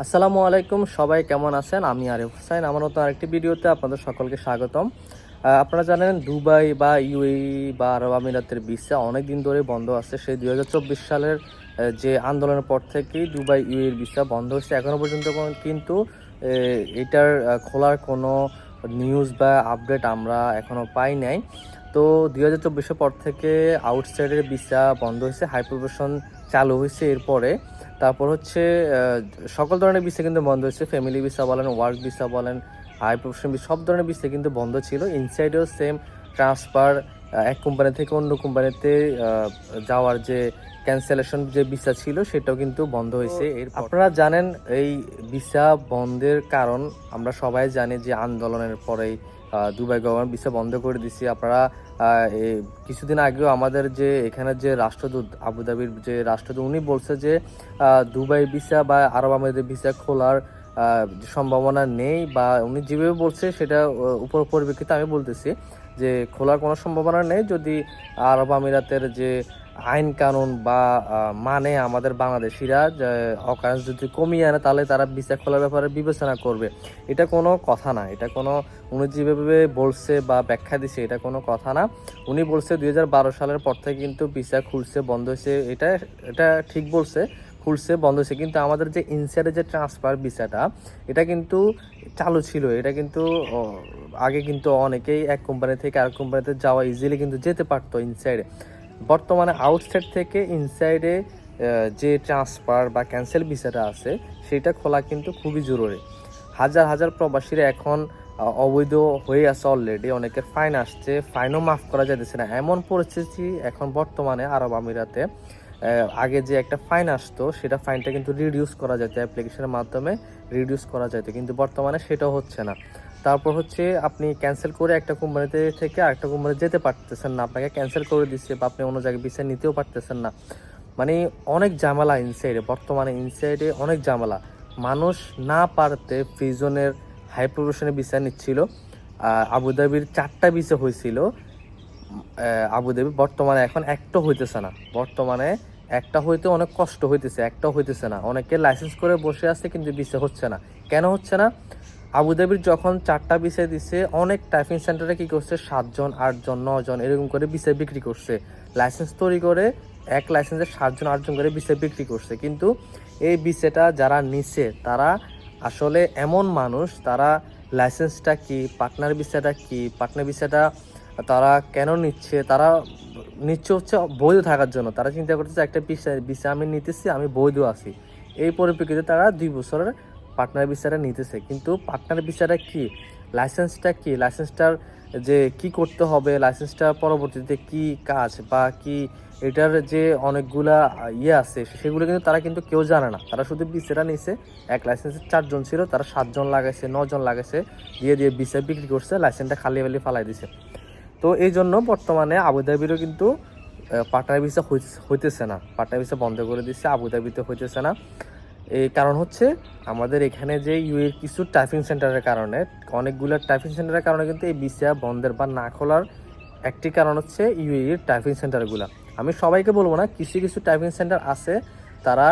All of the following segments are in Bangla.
আসসালামু আলাইকুম, সবাই কেমন আছেন? আমি আরিফ হোসেন। আমার নতুন আরেকটি ভিডিওতে আপনাদের সকলকে স্বাগতম। আপনারা জানেন, দুবাই বা ইউএই বা আরব আমিরাতের ভিসা অনেক দিন ধরে বন্ধ আছে। সেই দুই হাজার চব্বিশ সালের যে আন্দোলনের পর থেকেই দুবাই ইউএর ভিসা বন্ধ হয়েছে। এখনও পর্যন্ত কিন্তু এটার খোলার কোনো নিউজ বা আপডেট আমরা এখনও পাই নাই। তো দুই হাজার চব্বিশের পর থেকে আউটসাইডের ভিসা বন্ধ হয়েছে হাই প্রফেশন চালু হয়েছে। এরপরে তারপর হচ্ছে সকল ধরনের ভিসা কিন্তু বন্ধ হয়েছে ফ্যামিলি ভিসা বলেন ওয়ার্ক ভিসা বলেন হাই প্রফেশন সব ধরনের ভিসা কিন্তু বন্ধ ছিল। ইনসাইডেও সেম ট্রান্সফার এক কোম্পানি থেকে অন্য কোম্পানিতে যাওয়ার যে ক্যান্সেলেশন যে ভিসা ছিল সেটাও কিন্তু বন্ধ হয়েছে। আপনারা জানেন এই ভিসা বন্ধের কারণ আমরা সবাই জানি যে আন্দোলনের পরেই দুবাই গভর্নমেন্ট ভিসা বন্ধ করে দিছে আপনারা কিছুদিন আগেও আমাদের যে এখানে যে রাষ্ট্রদূত আবুধাবির যে রাষ্ট্রদূত উনি বলছে যে দুবাই ভিসা বা আরব আমিরাতের ভিসা খোলার সম্ভাবনা নেই বা উনি যেভাবে বলছে সেটা উপর পরিপ্রেক্ষিতে আমি বলতেছি। যে খোলার কোনো সম্ভাবনা নেই। যদি আরব আমিরাতের যে আইন কানুন বা মানে আমাদের বাংলাদেশিরা অকারেন্স যদি কমিয়ে আনে, তাহলে তারা ভিসা খোলার ব্যাপারে বিবেচনা করবে। এটা কোনো কথা না। এটা কোনো, উনি যেভাবে বলছে বা ব্যাখ্যা দিছে, এটা কোনো কথা না। উনি বলছে দুই হাজার বারো সালের পর থেকে কিন্তু ভিসা খুলছে, বন্ধ হয়েছে, এটা এটা ঠিক বলছে। খুলছে বন্ধ হয়েছে। কিন্তু আমাদের যে ইনসাইডে যে ট্রান্সফার ভিসাটা এটা কিন্তু চালু ছিল। এটা কিন্তু আগে কিন্তু অনেকেই এক কোম্পানি থেকে আরেক কোম্পানিতে যাওয়া ইজিলি কিন্তু যেতে পারতো ইনসাইডে বর্তমানে আউটসাইড থেকে ইনসাইডে যে ট্রান্সফার বা ক্যান্সেল ভিসাটা আছে, সেটা খোলা কিন্তু খুবই জরুরি। হাজার হাজার প্রবাসীরা এখন অবৈধ হয়ে আছে অলরেডি অনেকের ফাইন আসছে ফাইনও মাফ করা যাইতেছে না। এমন পরিস্থিতি এখন বর্তমানে আরব আমিরাতে আগে যে একটা ফাইন আসতো, সেটা ফাইনটা কিন্তু রিডিউস করা যেত অ্যাপ্লিকেশনের মাধ্যমে রিডিউস করা যেত কিন্তু বর্তমানে সেটাও হচ্ছে না। তারপর হচ্ছে আপনি ক্যান্সেল করে একটা কোম্পানিতে থেকে আরেকটা কোম্পানি যেতে পারতেছেন না, আপনাকে ক্যান্সেল করে দিচ্ছে বা আপনি অন্য জায়গায় ভিসা নিতেও পারতেছেন না। মানে অনেক ঝামেলা ইনসাইডে বর্তমানে ইনসাইডে অনেক ঝামেলা। মানুষ না পারতে প্রিজনের হাই প্রফেশনে ভিসা নিচ্ছিল। আবুধাবির চারটা ভিসা হয়েছিল। আবুধাবি বর্তমানে এখন একটা হইতেছে না। বর্তমানে একটা হইতে অনেক কষ্ট হইতেছে একটা হইতেছে না। অনেকে লাইসেন্স করে বসে আছে, কিন্তু ভিসা হচ্ছে না। কেন হচ্ছে না? আবুধাবির যখন চারটা ভিসা দিছে, অনেক টাইপিং সেন্টারে কি করছে? সাতজন, আটজন নজন এরকম করে ভিসা বিক্রি করছে। লাইসেন্স তৈরি করে এক লাইসেন্সে সাতজন, আটজন করে ভিসা বিক্রি করছে। কিন্তু এই ভিসাটা যারা নিছে, তারা আসলে এমন মানুষ, তারা লাইসেন্সটা কি পার্টনার ভিসাটা কি পার্টনার ভিসাটা তারা কেন নিচ্ছে? তারা নিচ্ছে হচ্ছে বৈধ থাকার জন্য। তারা চিন্তা করতেছে, একটা ভিসা ভিসা আমি নিতেছি, আমি বৈধ আছি। এই পরিপ্রেক্ষিতে তারা দুই বছরের পার্টনার ভিসাটা নিতেছে। কিন্তু পার্টনার ভিসাটা কি? লাইসেন্সটা কি? লাইসেন্সটার যে কি করতে হবে? লাইসেন্সটা পরবর্তীতে কি কাজ বা কি এটার যে অনেকগুলা ইয়ে আছে, সেগুলো কিন্তু তারা কিন্তু কেউ জানে না। তারা শুধু ভিসাটা নিছে। এক লাইসেন্সে চারজন ছিল, তারা সাতজন লাগাইছে, নজন লাগাইছে, দিয়ে দিয়ে ভিসা বিক্রি করছে লাইসেন্সটা খালি খালি ফালাই দিছে। তো এই জন্য বর্তমানে আবুধাবিরও কিন্তু পার্টনার ভিসা হইতেছে না। পার্টনার ভিসা বন্ধ করে দিচ্ছে আবুধাবিতে হইতেছে না। এই কারণ হচ্ছে, আমাদের এখানে যে ইউএর কিছু টাইপিং সেন্টারের কারণে, অনেকগুলো টাইপিং সেন্টারের কারণে কিন্তু এই ভিসা বন্ধের বা না খোলার একটি কারণ হচ্ছে ইউএর টাইপিং সেন্টারগুলো আমি সবাইকে বলব না, কিছু কিছু টাইপিং সেন্টার আছে, তারা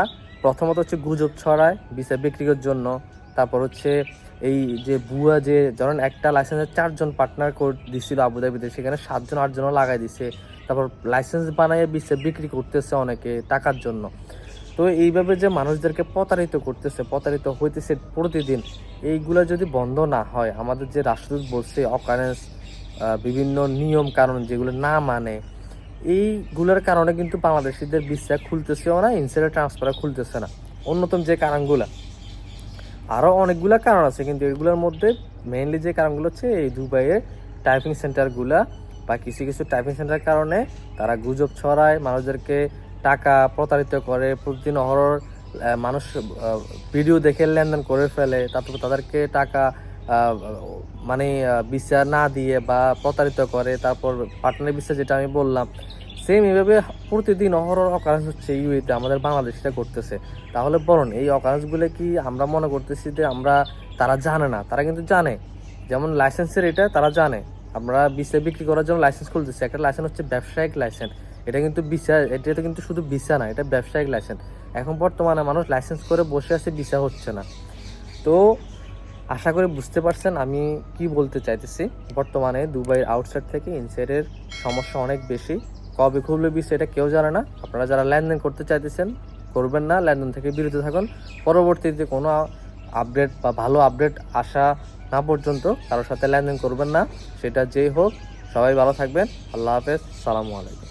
প্রথমত হচ্ছে গুজব ছড়ায়, ভিসা বিক্রির জন্য, তারপর হচ্ছে এই যে বুয়া যে, ধরেন একটা লাইসেন্সে চারজন পার্টনার করে দিছিল আবুধাবিতে, সেখানে সাতজন, আটজনও লাগাই দিছে। তারপর লাইসেন্স বানায় ভিসা বিক্রি করতেছে অনেকে টাকার জন্য। তো এইভাবে যে মানুষদেরকে প্রতারিত করতেছে, প্রতারিত হইতেছে প্রতিদিন, এইগুলো যদি বন্ধ না হয়, আমাদের যে রাষ্ট্রদূত বলছে অকারেন্স বিভিন্ন নিয়ম কারণ যেগুলো না মানে এইগুলোর কারণে কিন্তু বাংলাদেশিদের বিশ্বাস খুলতেছেও না ইনসাইডার ট্রান্সফার খুলতেছে না। অন্যতম যে কারণগুলা। আরও অনেকগুলো কারণ আছে কিন্তু এগুলোর মধ্যে মেইনলি যে কারণগুলো হচ্ছে এই দুবাইয়ের টাইপিং সেন্টারগুলা বা কিছু কিছু টাইপিং সেন্টারের কারণে তারা গুজব ছড়ায় মানুষদেরকে টাকা প্রতারিত করে প্রতিদিন অহরহ আহ, মানুষ ভিডিও দেখে লেনদেন করে ফেলে তারপর তাদেরকে টাকা মানে বিচার না দিয়ে বা প্রতারিত করে তারপর পার্টনার বিচার যেটা আমি বললাম সেম এইভাবে প্রতিদিন অহরহ অকারেন্স হচ্ছে ইউএতে আমাদের বাংলাদেশটা করতেছে তাহলে বলুন এই অকারেন্সগুলো কি আমরা মনে করতেছি যে আমরা, তারা জানে না? তারা কিন্তু জানে। যেমন লাইসেন্সের এটা, তারা জানে। আমরা বিসা বিক্রি করার জন্য লাইসেন্স খুলতেছি। একটা লাইসেন্স হচ্ছে ব্যবসায়িক লাইসেন্স এটা কিন্তু বিসা এটা কিন্তু শুধু বিসা না, এটা ব্যবসায়িক লাইসেন্স এখন বর্তমানে মানুষ লাইসেন্স করে বসে আছে ভিসা হচ্ছে না। তো আশা করি বুঝতে পারছেন আমি কি বলতে চাইতেছি। বর্তমানে দুবাইয়ের আউটসাইড থেকে ইনসাইডের সমস্যা অনেক বেশি। কবে খুলবে বিষয় এটা কেউ জানে না। আপনারা যারা লেনদেন করতে চাইতেছেন, করবেন না, লেনদেন থেকে বিরত থাকুন। পরবর্তীতে কোনো আপডেট বা ভালো আপডেট আসা না পর্যন্ত কারোর সাথে লেনদেন করবেন না। সেটা যেই হোক, সবাই ভালো থাকবেন। আল্লাহ হাফেজ। সালামু আলাইকুম।